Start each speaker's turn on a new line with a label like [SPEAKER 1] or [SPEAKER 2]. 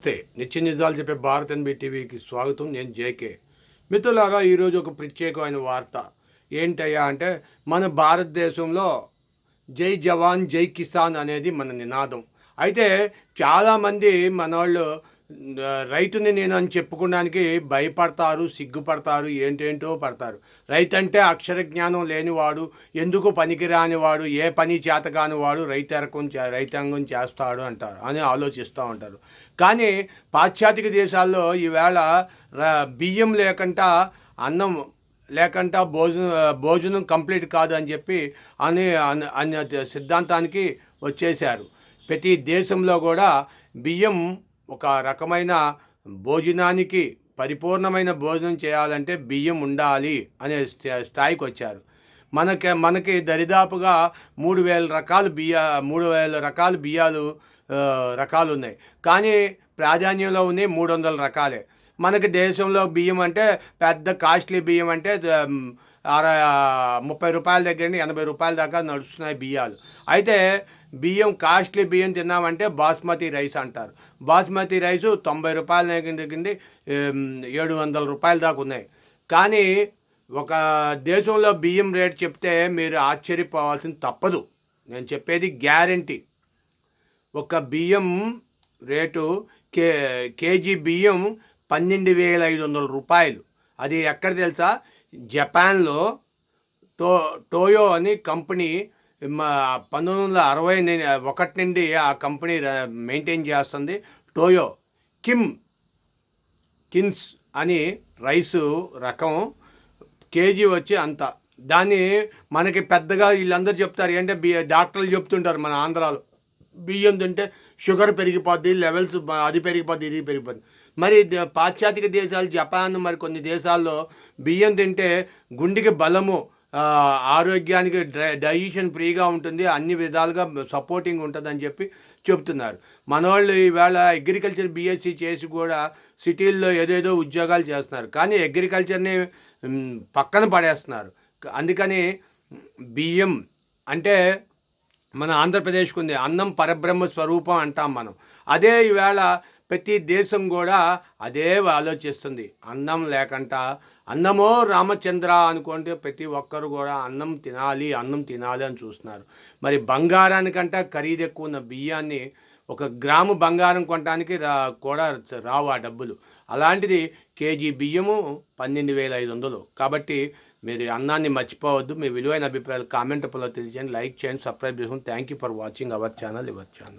[SPEAKER 1] నమస్తే. నిత్య నిజాలు చెప్పే భారత్ ఎన్బి టీవీకి స్వాగతం. నేను జేకే. మిత్రులారా ఈరోజు ఒక ప్రత్యేకమైన వార్త. ఏంటయ్యా అంటే మన భారతదేశంలో జై జవాన్ జై కిసాన్ అనేది మన నినాదం. అయితే చాలామంది మన వాళ్ళు రైతుని నేను అని చెప్పుకోవడానికి భయపడతారు సిగ్గుపడతారు ఏంటేంటో పడతారు. రైతు అంటే అక్షర జ్ఞానం లేనివాడు ఎందుకు పనికిరానివాడు ఏ పని చేత కానివాడు రైతాంగం రైతాంగం చేస్తాడు అంటారు అని ఆలోచిస్తూ ఉంటారు. కానీ పాశ్చాత్య దేశాల్లో ఈవేళ బియ్యం లేకుండా అన్నం లేకుండా భోజనం భోజనం కంప్లీట్ కాదు అని చెప్పి అని అన్న- అన్న సిద్ధాంతానికి వచ్చేశారు. ప్రతి దేశంలో కూడా బియ్యం ఒక రకమైన భోజనానికి పరిపూర్ణమైన భోజనం చేయాలంటే బియ్యం ఉండాలి అనే స్థాయికి వచ్చారు. మనకి మనకి దరిదాపుగా మూడు వేల రకాల బియ్య మూడు వేల రకాల బియ్యాలు రకాలు ఉన్నాయి. కానీ ప్రాధాన్యంలో ఉన్నాయి మూడు వందల రకాలే. మనకి దేశంలో బియ్యం అంటే పెద్ద కాస్ట్లీ బియ్యం అంటే ముప్పై రూపాయల దగ్గర నుండి ఎనభై రూపాయల దాకా నడుస్తున్నాయి బియ్యాలు. అయితే బియ్యం కాస్ట్లీ బియ్యం తిన్నామంటే బాస్మతి రైస్ అంటారు. బాస్మతి రైసు తొంభై రూపాయల దగ్గర ఏడు వందల రూపాయల దాకా ఉన్నాయి. కానీ ఒక దేశంలో బియ్యం రేట్ చెప్తే మీరు ఆశ్చర్యపోవాల్సింది తప్పదు. నేను చెప్పేది గ్యారంటీ. ఒక బియ్యం రేటు కే కేజీ బియ్యం పన్నెండు వేల ఐదు వందల రూపాయలు. అది ఎక్కడ తెలుసా? జపాన్లో టో టోయో అని కంపెనీ మా పంతొమ్మిది వందల అరవై ఒకటి నుండి ఆ కంపెనీ మెయింటైన్ చేస్తుంది. టోయో కిమ్ కిన్స్ అని రైసు రకం కేజీ వచ్చి అంత. దాన్ని మనకి పెద్దగా వీళ్ళందరూ చెప్తారు. ఏంటంటే బి డాక్టర్లు చెప్తుంటారు మన ఆంధ్రాలో. బియ్యం తింటే షుగర్ పెరిగిపోద్ది లెవెల్స్ అది పెరిగిపోద్ది ఇది పెరిగిపోద్ది. మరి పాశ్చాత్య దేశాలు జపాన్ మరి కొన్ని దేశాల్లో బియ్యం తింటే గుండెకి బలము ఆరోగ్యానికి డై డైజెషన్ ఫ్రీగా ఉంటుంది అన్ని విధాలుగా సపోర్టింగ్ ఉంటుందని చెప్పి చెప్తున్నారు. మన వాళ్ళు ఈవేళ అగ్రికల్చర్ బీఎస్సీ చేసి కూడా సిటీల్లో ఏదేదో ఉద్యోగాలు చేస్తున్నారు. కానీ అగ్రికల్చర్ని పక్కన పడేస్తున్నారు. అందుకని బియ్యం అంటే మన ఆంధ్రప్రదేశ్కు ఉంది అన్నం పరబ్రహ్మ స్వరూపం అంటాం మనం. అదే ఈవేళ ప్రతి దేశం కూడా అదే ఆలోచిస్తుంది. అన్నం లేకుండా అన్నమో రామచంద్ర అనుకుంటే ప్రతి ఒక్కరు కూడా అన్నం తినాలి అన్నం తినాలి అని చూస్తున్నారు. మరి బంగారానికంటే ఖరీదు ఎక్కువ ఉన్న బియ్యాన్ని ఒక గ్రాము బంగారం కొనడానికి రా కూడా రావు ఆ డబ్బులు. అలాంటిది కేజీ బియ్యము పన్నెండు వేల ఐదు వందలు. కాబట్టి మీరు అన్నాన్ని మర్చిపోవద్దు. మీ విలువైన అభిప్రాయాలు కామెంట్ రూపంలో తెలియజేయండి. లైక్ చేయండి సబ్స్క్రైబ్ చేసుకోండి thank you for watching our channel our channel